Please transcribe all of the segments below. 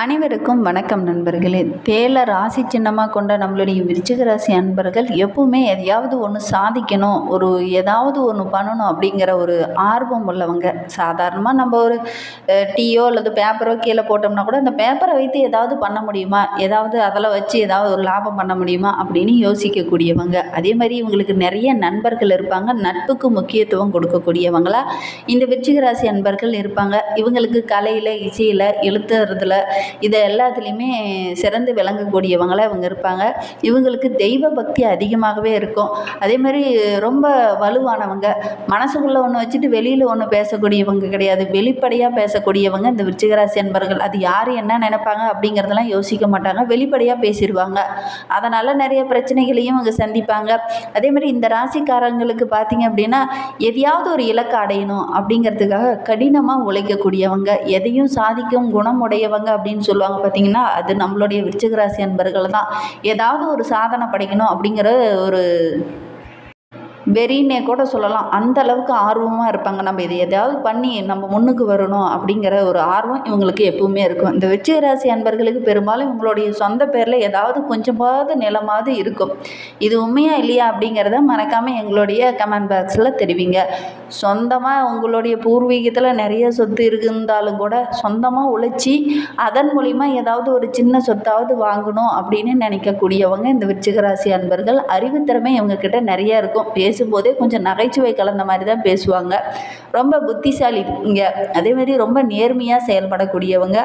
அனைவருக்கும் வணக்கம் நண்பர்களே. தேல ராசி சின்னமாக கொண்ட நம்மளுடைய விருச்சிக ராசி அன்பர்கள் எப்பவுமே எதையாவது ஒன்று சாதிக்கணும் ஒரு ஏதாவது ஒன்று பண்ணணும் அப்படிங்கிற ஒரு ஆர்வம் உள்ளவங்க. சாதாரணமாக நம்ம ஒரு டீயோ அல்லது பேப்பரோ கீழே போட்டோம்னா கூட அந்த பேப்பரை வைத்து ஏதாவது பண்ண முடியுமா? ஏதாவது அதில் வச்சு ஏதாவது ஒரு லாபம் பண்ண முடியுமா? அப்படின்னு யோசிக்கக்கூடியவங்க. அதே மாதிரி இவங்களுக்கு நிறைய நண்பர்கள் இருப்பாங்க. நட்புக்கு முக்கியத்துவம் கொடுக்கக்கூடியவங்களா இந்த விருச்சிக ராசி அன்பர்கள் இருப்பாங்க. இவங்களுக்கு கலையில் இசையில் எழுத்துறதுல இது எல்லாத்துலேயுமே சிறந்து விளங்கக்கூடியவங்களாக இவங்க இருப்பாங்க. இவங்களுக்கு தெய்வ பக்தி அதிகமாகவே இருக்கும். அதே மாதிரி ரொம்ப வலுவானவங்க மனசுக்குள்ளே ஒன்று வச்சுட்டு வெளியில் ஒன்று பேசக்கூடியவங்க கிடையாது. வெளிப்படையாக பேசக்கூடியவங்க இந்த விருச்சிகராசி அன்பர்கள். அது யார் என்ன நினைப்பாங்க அப்படிங்கிறதெல்லாம் யோசிக்க மாட்டாங்க. வெளிப்படையாக பேசிடுவாங்க அதனால் நிறைய பிரச்சனைகளையும் இவங்க சந்திப்பாங்க. அதே மாதிரி இந்த ராசிக்காரங்களுக்கு பார்த்தீங்க அப்படின்னா எதையாவது ஒரு இலக்கு அடையணும் அப்படிங்கிறதுக்காக கடினமாக உழைக்கக்கூடியவங்க எதையும் சாதிக்கும் குணம் உடையவங்க அப்படின்னு சொல்லுவாங்க பார்த்தீங்கன்னா அது நம்மளுடைய விருச்சிக ராசி அன்பர்கள் தான் ஏதாவது ஒரு சாதனை படைக்கணும் அப்படிங்கிற ஒரு வெறின்னே கூட சொல்லலாம். அந்த அளவுக்கு ஆர்வமாக இருப்பாங்க. நம்ம இதை எதாவது பண்ணி நம்ம முன்னுக்கு வரணும் அப்படிங்கிற ஒரு ஆர்வம் இவங்களுக்கு எப்பவுமே இருக்கும். இந்த விருச்சிக ராசி அன்பர்களுக்கு பெரும்பாலும் இவங்களுடைய சொந்த பேரில் ஏதாவது கொஞ்சமாவது நிலமாவது இருக்கும். இது உண்மையா இல்லையா அப்படிங்கிறத மறக்காமல் எங்களுடைய கமெண்ட் பாக்ஸில் தெரிவிங்க. சொந்தமாக உங்களுடைய பூர்வீகத்தில் நிறைய சொத்து இருந்தாலும் கூட சொந்தமாக உழைச்சி அதன் மூலிமா ஏதாவது ஒரு சின்ன சொத்தாவது வாங்கணும் அப்படின்னு நினைக்கக்கூடியவங்க இந்த விருச்சிக அன்பர்கள். அறிவுத்திறமை இவங்கக்கிட்ட நிறையா இருக்கும். இருக்கும் பேசும்போதே கொஞ்சம் நகைச்சுவை கலந்த மாதிரி தான் பேசுவாங்க. ரொம்ப புத்திசாலி இங்க. அதே மாதிரி ரொம்ப நேர்மையாக செயல்படக்கூடியவங்க.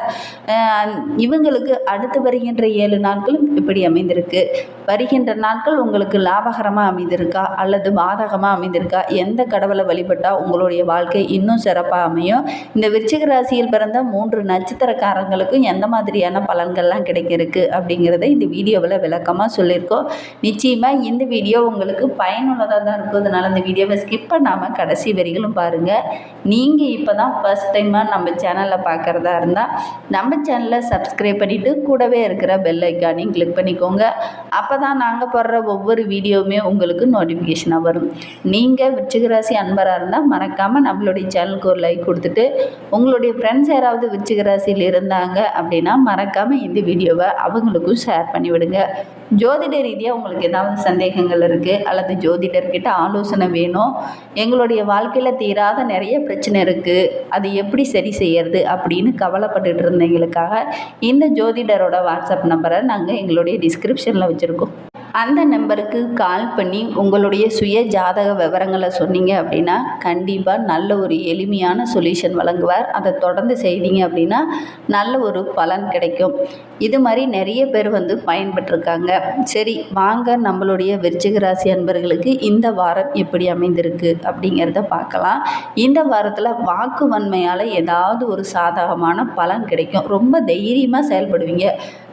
இவங்களுக்கு அடுத்து வருகின்ற ஏழு நாட்களும் இப்படி அமைந்திருக்கு. வருகின்ற நாட்கள் உங்களுக்கு லாபகரமாக அமைந்திருக்கா? அல்லது பாதகமாக அமைந்திருக்கா? எந்த கடவுளை வழிபட்டால் உங்களுடைய வாழ்க்கை இன்னும் சிறப்பாக அமையும்? இந்த விருச்சிக ராசியில் பிறந்த மூன்று நட்சத்திரக்காரங்களுக்கும் எந்த மாதிரியான பலன்கள்லாம் கிடைக்கிருக்கு? அப்படிங்கிறத இந்த வீடியோவில் விளக்கமாக சொல்லியிருக்கோம். நிச்சயமாக இந்த வீடியோ உங்களுக்கு பயனுள்ளதாக தான் இருக்கும் அதனால் இந்த வீடியோவை ஸ்கிப் பண்ணாமல் கடைசி வரிகளும் பாருங்கள் நீங்கள் இப்போ தான் ஃபஸ்ட் டைமாக நம்ம சேனலில் பார்க்குறதா இருந்தால் நம்ம சேனலை சப்ஸ்கிரைப் பண்ணிவிட்டு கூடவே இருக்கிற பெல் ஐக்கானையும் கிளிக் பண்ணிக்கோங்க. அப்போ தான் நாங்கள் போடுற ஒவ்வொரு வீடியோவுமே உங்களுக்கு நோட்டிஃபிகேஷனாக வரும். நீங்கள் விருச்சிகராசி அன்பராக இருந்தால் மறக்காமல் நம்மளுடைய சேனலுக்கு ஒரு லைக் கொடுத்துட்டு உங்களுடைய ஃப்ரெண்ட்ஸ் யாராவது விருச்சிகராசியில் இருந்தாங்க அப்படின்னா மறக்காமல் இந்த வீடியோவை அவங்களுக்கும் ஷேர் பண்ணிவிடுங்க. ஜோதிட ரீதியாக உங்களுக்கு ஏதாவது சந்தேகங்கள் இருக்குது அல்லது ஜோதிடர்கிட்ட ஆலோசனை வேணும். எங்களுடைய வாழ்க்கையில் தீராத நிறைய பிரச்சனை இருக்குது அது எப்படி சரி செய்யறது அப்படின்னு கவலைப்பட்டுட்டு இருந்தவங்களுக்காக இந்த ஜோதிடரோட வாட்ஸ்அப் நம்பரை நாங்கள் எங்களுடைய டிஸ்கிரிப்ஷனில் வச்சுருக்கோம். அந்த நம்பருக்கு கால் பண்ணி உங்களுடைய சுய ஜாதக விவரங்களை சொன்னீங்க அப்படின்னா கண்டிப்பாக நல்ல ஒரு எளிமையான சொல்யூஷன் வழங்குவார். அதை தொடர்ந்து செய்தீங்க அப்படின்னா நல்ல ஒரு பலன் கிடைக்கும். இது மாதிரி நிறைய பேர் வந்து பயன்பட்டிருக்காங்க சரி வாங்க நம்மளுடைய விருச்சிக ராசி அன்பர்களுக்கு இந்த வாரம் எப்படி அமைந்திருக்கு அப்படிங்கிறத பார்க்கலாம். இந்த வாரத்தில் வாக்கு வன்மையால் ஏதாவது ஒரு சாதகமான பலன் கிடைக்கும். ரொம்ப தைரியமாக செயல்படுவீங்க.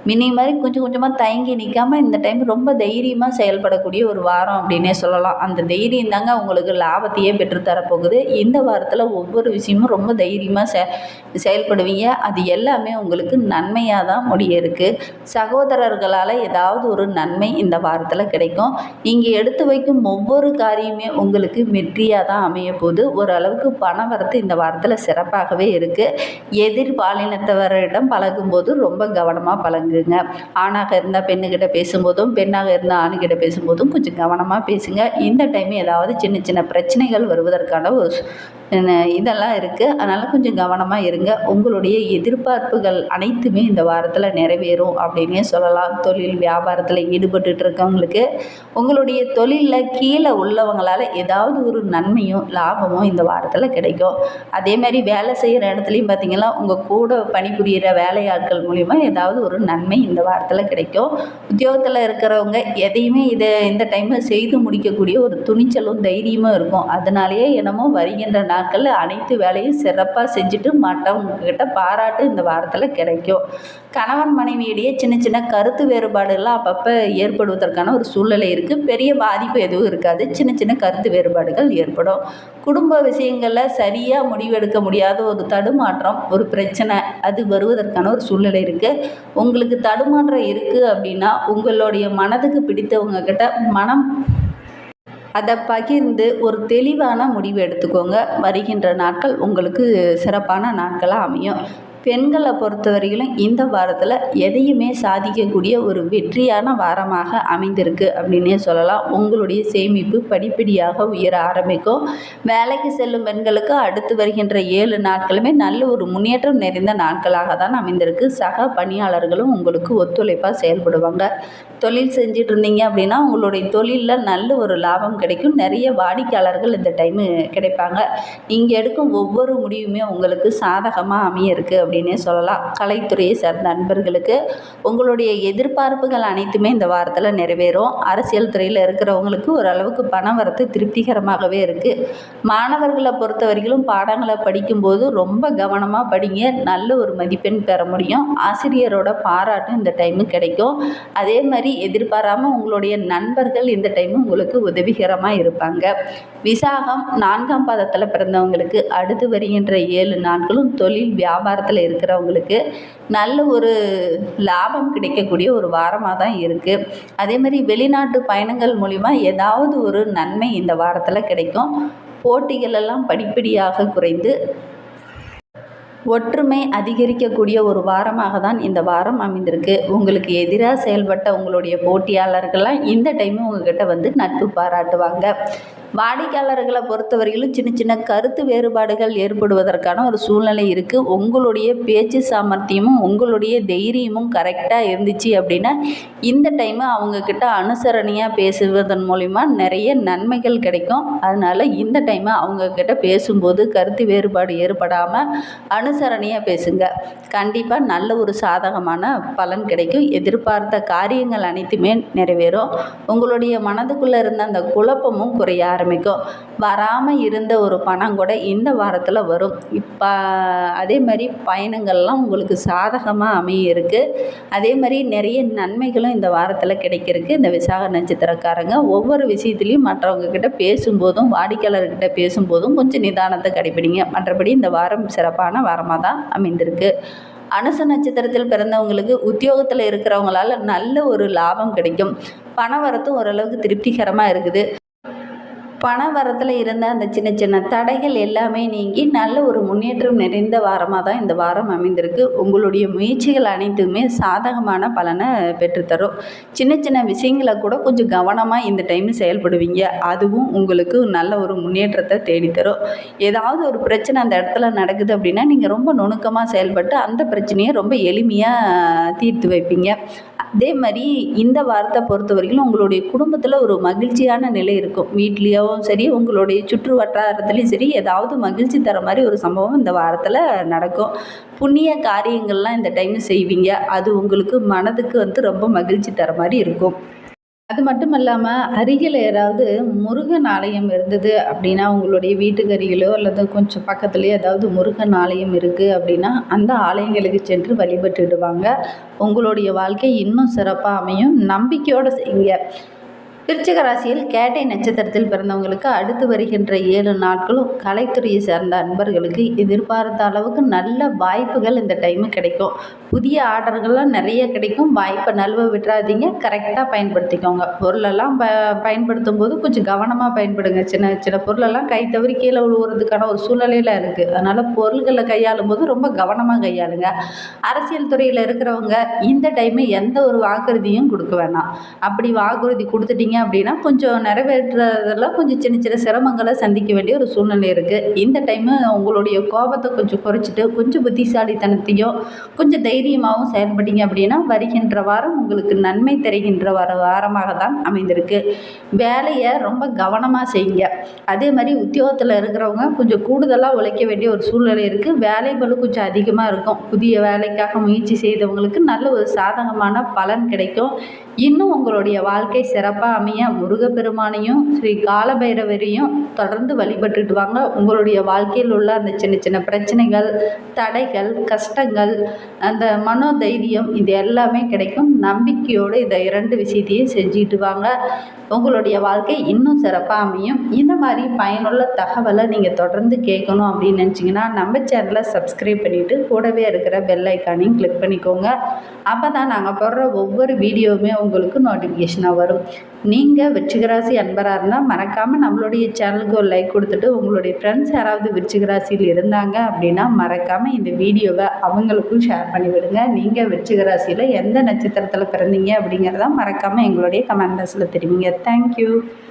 மினி மாதிரி கொஞ்சம் கொஞ்சமாக தயங்கி நிற்காமல் இந்த டைம் ரொம்ப தைரியமாக செயல்படக்கூடிய ஒரு வாரம் அப்படின்னே சொல்லலாம். அந்த தைரியம் தாங்க உங்களுக்கு லாபத்தையே பெற்றுத்தரப்போகுது இந்த வாரத்தில் ஒவ்வொரு விஷயமும் ரொம்ப தைரியமாக செ செயல்படுவீங்க. அது எல்லாமே உங்களுக்கு நன்மையாக தான் முடிய இருக்குது சகோதரர்களால் ஏதாவது ஒரு நன்மை இந்த வாரத்தில் கிடைக்கும். நீங்கள் எடுத்து வைக்கும் ஒவ்வொரு காரியமே உங்களுக்கு வெற்றியாக தான் அமைய போகுது. ஓரளவுக்கு பண வரத்து இந்த வாரத்தில் சிறப்பாகவே இருக்குது எதிர்பாலினத்தவரிடம் பழகும்போது ரொம்ப கவனமாக பழகுங்க. ஆணாக இருந்தால் பெண்ணுக்கிட்ட பேசும்போதும் பெண்ணாக இருந்தால் ஆணுக்கிட்ட பேசும்போதும் கொஞ்சம் கவனமாக பேசுங்க. இந்த டைம் ஏதாவது சின்ன சின்ன பிரச்சனைகள் வருவதற்கான ஒரு இதெல்லாம் இருக்குது அதனால் கொஞ்சம் கவனமாக இருங்க. உங்களுடைய எதிர்பார்ப்புகள் அனைத்துமே இந்த வாரத்தில் நிறைவேறும் அப்படின்னே சொல்லலாம். தொழில் வியாபாரத்தில் ஈடுபட்டு இருக்கவங்களுக்கு உங்களுடைய தொழிலில் கீழே உள்ளவங்களால் ஏதாவது ஒரு நன்மையும் லாபமும் இந்த வாரத்தில் கிடைக்கும். அதே மாதிரி வேலை செய்கிற இடத்துலையும் பார்த்தீங்கன்னா உங்கள் கூட பணிபுரிகிற வேலையாட்கள் மூலிமா ஏதாவது ஒரு நன்மை இந்த வாரத்தில் கிடைக்கும். உத்தியோகத்தில் இருக்கிறவங்க எதையுமே இதை இந்த டைமில் செய்து முடிக்கக்கூடிய ஒரு துணிச்சலும் தைரியமும் இருக்கும். அதனாலேயே என்னமோ வருகின்ற நாட்கள் அனைத்து வேலையும் சிறப்பாக செஞ்சுட்டு மற்றவங்கக்கிட்ட பாராட்டு இந்த வாரத்தில் கிடைக்கும். கணவன் மனைவியிடையே சின்ன சின்ன கருத்து வேறுபாடுகள்லாம் அப்பப்போ ஏற்படுவதற்கான ஒரு சூழ்நிலை இருக்குது பெரிய பாதிப்பு எதுவும் இருக்காது. சின்ன சின்ன கருத்து வேறுபாடுகள் ஏற்படும். குடும்ப விஷயங்களில் சரியாக முடிவெடுக்க முடியாத ஒரு தடுமாற்றம் ஒரு பிரச்சனை அது வருவதற்கான ஒரு சூழ்நிலை இருக்குது உங்களுக்கு தடுமாற்றம் இருக்குது அப்படின்னா உங்களுடைய மனதுக்கு பிடித்தவங்க கிட்ட மனம் அதை பகிர்ந்து ஒரு தெளிவான முடிவு எடுத்துக்கோங்க. வருகின்ற நாட்கள் உங்களுக்கு சிறப்பான நாட்களாக அமையும். பெண்களை பொறுத்தவரையிலும் இந்த வாரத்தில் எதையுமே சாதிக்கக்கூடிய ஒரு வெற்றியான வாரமாக அமைந்திருக்கு அப்படின்னே சொல்லலாம். உங்களுடைய சேமிப்பு படிப்படியாக உயர ஆரம்பிக்கும். வேலைக்கு செல்லும் பெண்களுக்கு அடுத்து வருகின்ற ஏழு நாட்களுமே நல்ல ஒரு முன்னேற்றம் நிறைந்த நாட்களாக தான் அமைந்திருக்கு. சக பணியாளர்களும் உங்களுக்கு ஒத்துழைப்பாக செயல்படுவாங்க. தொழில் செஞ்சுட்டு இருந்தீங்க அப்படின்னா உங்களுடைய தொழிலில் நல்ல ஒரு லாபம் கிடைக்கும். நிறைய வாடிக்கையாளர்கள் இந்த டைமு கிடைப்பாங்க. நீங்கள் எடுக்கும் ஒவ்வொரு முடிவுமே உங்களுக்கு சாதகமாக அமைய இருக்குது அப்படின்னே சொல்லலாம். கலைத்துறையை சார்ந்த நண்பர்களுக்கு உங்களுடைய எதிர்பார்ப்புகள் அனைத்துமே இந்த வாரத்தில் நிறைவேறும். அரசியல் துறையில் இருக்கிறவங்களுக்கு ஓரளவுக்கு பணம் வரத்து திருப்திகரமாகவே இருக்குது மாணவர்களை பொறுத்த வரைக்கும் பாடங்களை படிக்கும்போது ரொம்ப கவனமாக படிங்க. நல்ல ஒரு மதிப்பெண் பெற முடியும். ஆசிரியரோட பாராட்டும் இந்த டைமு கிடைக்கும். அதே மாதிரி எதிர்பாராமல் உங்களுடைய நண்பர்கள் இந்த டைமு உங்களுக்கு உதவிகரமாக இருப்பாங்க. விசாகம் நான்காம் பாதத்தில் பிறந்தவங்களுக்கு அடுத்து வருகின்ற ஏழு நாட்களும் தொழில் வியாபாரத்தில் இருக்கிறவங்களுக்கு நல்ல ஒரு லாபம் கிடைக்கக்கூடிய ஒரு வாரமாக தான் இருக்குது அதே மாதிரி வெளிநாட்டு பயணங்கள் மூலிமா ஏதாவது ஒரு நன்மை இந்த வாரத்தில் கிடைக்கும். போட்டிகளெல்லாம் படிப்படியாக குறைந்து ஒற்றுமை அதிகரிக்கக்கூடிய ஒரு வாரமாக தான் இந்த வாரம் அமைந்திருக்கு. உங்களுக்கு எதிராக செயல்பட்ட உங்களுடைய போட்டியாளர்கள்லாம் இந்த டைமு உங்ககிட்ட வந்து நட்பு பாராட்டுவாங்க. வாடிக்கையாளர்களை பொறுத்தவரையிலும் சின்ன சின்ன கருத்து வேறுபாடுகள் ஏற்படுவதற்கான ஒரு சூழ்நிலை இருக்குது உங்களுடைய பேச்சு சாமர்த்தியமும் உங்களுடைய தைரியமும் கரெக்டாக இருந்துச்சு அப்படின்னா இந்த டைமு அவங்கக்கிட்ட அனுசரணையாக பேசுவதன் மூலிமா நிறைய நன்மைகள் கிடைக்கும். அதனால் இந்த டைமு அவங்கக்கிட்ட பேசும்போது கருத்து வேறுபாடு ஏற்படாமல் அனுசரணையாக பேசுங்க. கண்டிப்பாக நல்ல ஒரு சாதகமான பலன் கிடைக்கும். எதிர்பார்த்த காரியங்கள் அனைத்துமே நிறைவேறும். உங்களுடைய மனதுக்குள்ளே இருந்த அந்த குழப்பமும் குறைய ஆரம்பிக்கும். வராமல் இருந்த ஒரு பணம் கூட இந்த வாரத்தில் வரும். இப்போ அதே மாதிரி பயணங்கள்லாம் உங்களுக்கு சாதகமாக அமைய இருக்குது அதே மாதிரி நிறைய நன்மைகளும் இந்த வாரத்தில் கிடைக்கிறதுக்கு இந்த விசாக நட்சத்திரக்காரங்க ஒவ்வொரு விஷயத்துலையும் மற்றவங்கக்கிட்ட பேசும்போதும் வாடிக்கையாளர்கிட்ட பேசும்போதும் கொஞ்சம் நிதானத்தை கடைப்பிடிங்க. மற்றபடி இந்த வாரம் சிறப்பான வாரமாக தான் அமைந்திருக்கு. அனுச நட்சத்திரத்தில் பிறந்தவங்களுக்கு உத்தியோகத்தில் இருக்கிறவங்களால நல்ல ஒரு லாபம் கிடைக்கும். பண வரத்தும் ஓரளவுக்கு திருப்திகரமாக இருக்குது. பண வரத்தில் இருந்த அந்த சின்ன சின்ன தடைகள் எல்லாமே நீங்கி நல்ல ஒரு முன்னேற்றம் நிறைந்த வாரமாக தான் இந்த வாரம் அமைந்திருக்கு. உங்களுடைய முயற்சிகள் அனைத்துமே சாதகமான பலனை பெற்றுத்தரும். சின்ன சின்ன விஷயங்களை கூட கொஞ்சம் கவனமாக இந்த டைம் செயல்படுவீங்க. அதுவும் உங்களுக்கு நல்ல ஒரு முன்னேற்றத்தை தேடித்தரும். ஏதாவது ஒரு பிரச்சனை அந்த இடத்துல நடக்குது அப்படின்னா நீங்கள் ரொம்ப நுணுக்கமாக செயல்பட்டு அந்த பிரச்சனையை ரொம்ப எளிமையாக தீர்த்து வைப்பீங்க. அதே மாதிரி இந்த வாரத்தை பொறுத்த வரைக்கும் உங்களுடைய குடும்பத்தில் ஒரு மகிழ்ச்சியான நிலை இருக்கும். வீட்லேயோ சம்பவம் சரி உங்களுடைய சுற்று வட்டாரத்துலேயும் சரி ஏதாவது மகிழ்ச்சி தர மாதிரி ஒரு சம்பவம் இந்த வாரத்தில் நடக்கும். புண்ணிய காரியங்கள்லாம் இந்த டைம் செய்வீங்க. அது உங்களுக்கு மனதுக்கு வந்து ரொம்ப மகிழ்ச்சி தர மாதிரி இருக்கும். அது மட்டும் இல்லாமல் அருகில் ஏதாவது முருகன் ஆலயம் இருந்தது அப்படின்னா உங்களுடைய வீட்டுக்கு அருகிலோ அல்லது கொஞ்சம் பக்கத்துலேயோ ஏதாவது முருகன் ஆலயம் இருக்குது அப்படின்னா அந்த ஆலயங்களுக்கு சென்று வழிபட்டுடுவாங்க. உங்களுடைய வாழ்க்கை இன்னும் சிறப்பாக அமையும். நம்பிக்கையோடு செய்யுங்க. விருச்சிக ராசியில் கேட்டை நட்சத்திரத்தில் பிறந்தவங்களுக்கு அடுத்து வருகின்ற ஏழு நாட்களும் கலைத்துறையை சேர்ந்த அன்பர்களுக்கு எதிர்பார்த்த அளவுக்கு நல்ல வாய்ப்புகள் இந்த டைமு கிடைக்கும். புதிய ஆர்டர்கள்லாம் நிறைய கிடைக்கும். வாய்ப்பை நழுவ விட்டுறாதீங்க. கரெக்டாக பயன்படுத்திக்கோங்க. பொருளெல்லாம் ப பயன்படுத்தும் போது கொஞ்சம் கவனமாக பயன்படுங்க. சின்ன சின்ன பொருளெல்லாம் கை தவறி கீழே விழுவுறதுக்கான ஒரு சூழ்நிலையில் இருக்குது அதனால் பொருள்களை கையாளும் போது ரொம்ப கவனமாக கையாளுங்க. அரசியல் துறையில் இருக்கிறவங்க இந்த டைமு எந்த ஒரு வாக்குறுதியும் கொடுக்க வேணாம். அப்படி வாக்குறுதி கொடுத்துட்டீங்க அப்படின்னா கொஞ்சம் நிறைவேற்றுறதெல்லாம் கொஞ்சம் சின்ன சின்ன சிரமங்களை சந்திக்க வேண்டிய ஒரு சூழ்நிலை இருக்குது இந்த டைமு உங்களுடைய கோபத்தை கொஞ்சம் குறைச்சிட்டு கொஞ்சம் புத்திசாலித்தனத்தையும் கொஞ்சம் தைரியமாகவும் செயல்பட்டீங்க அப்படின்னா வருகின்ற வாரம் உங்களுக்கு நன்மை தருகின்ற வர வாரமாக தான் அமைந்திருக்கு. வேலையை ரொம்ப கவனமாக செய்யுங்க. அதே மாதிரி உத்தியோகத்தில் இருக்கிறவங்க கொஞ்சம் கூடுதலாக உழைக்க வேண்டிய ஒரு சூழ்நிலை இருக்குது வேலை கொஞ்சம் அதிகமாக இருக்கும். புதிய வேலைக்காக முயற்சி செய்தவங்களுக்கு நல்ல ஒரு சாதகமான பலன் கிடைக்கும். இன்னும் உங்களுடைய வாழ்க்கை சிறப்பாக அமைய முருகப்பெருமானையும் ஸ்ரீ காலபைரவரையும் தொடர்ந்து வழிபட்டுட்டு வாங்க உங்களுடைய வாழ்க்கையில் உள்ள அந்த சின்ன சின்ன பிரச்சனைகள் தடைகள் கஷ்டங்கள் அந்த மனோதைரியம் இது எல்லாமே கிடைக்கும். நம்பிக்கையோடு இதை இரண்டு விஷயத்தையும் செஞ்சுட்டு வாங்க உங்களுடைய வாழ்க்கை இன்னும் சிறப்பாக அமையும். இந்த மாதிரி பயனுள்ள தகவலை நீங்கள் தொடர்ந்து கேட்கணும் அப்படின்னு நினச்சிங்கன்னா நம்ம சேனலை சப்ஸ்கிரைப் பண்ணிவிட்டு கூடவே இருக்கிற பெல் ஐக்கானையும் கிளிக் பண்ணிக்கோங்க. அப்போ தான் நாங்கள் போடுற ஒவ்வொரு வீடியோவுமே உங்களுக்கு நோட்டிஃபிகேஷனாக வரும். நீங்கள் விருச்சிகராசி அன்பராக இருந்தால் மறக்காமல் நம்மளுடைய சேனலுக்கு ஒரு லைக் கொடுத்துட்டு உங்களுடைய ஃப்ரெண்ட்ஸ் யாராவது விருச்சிகராசியில் இருந்தாங்க அப்படின்னா மறக்காமல் இந்த வீடியோவை அவங்களுக்கும் ஷேர் பண்ணிவிடுங்க. நீங்கள் விருச்சிகராசியில் எந்த நட்சத்திரத்தில் பிறந்தீங்க அப்படிங்கிறத மறக்காமல் எங்களுடைய கமெண்ட் பாக்ஸில் தெரிவிங்க. thank you.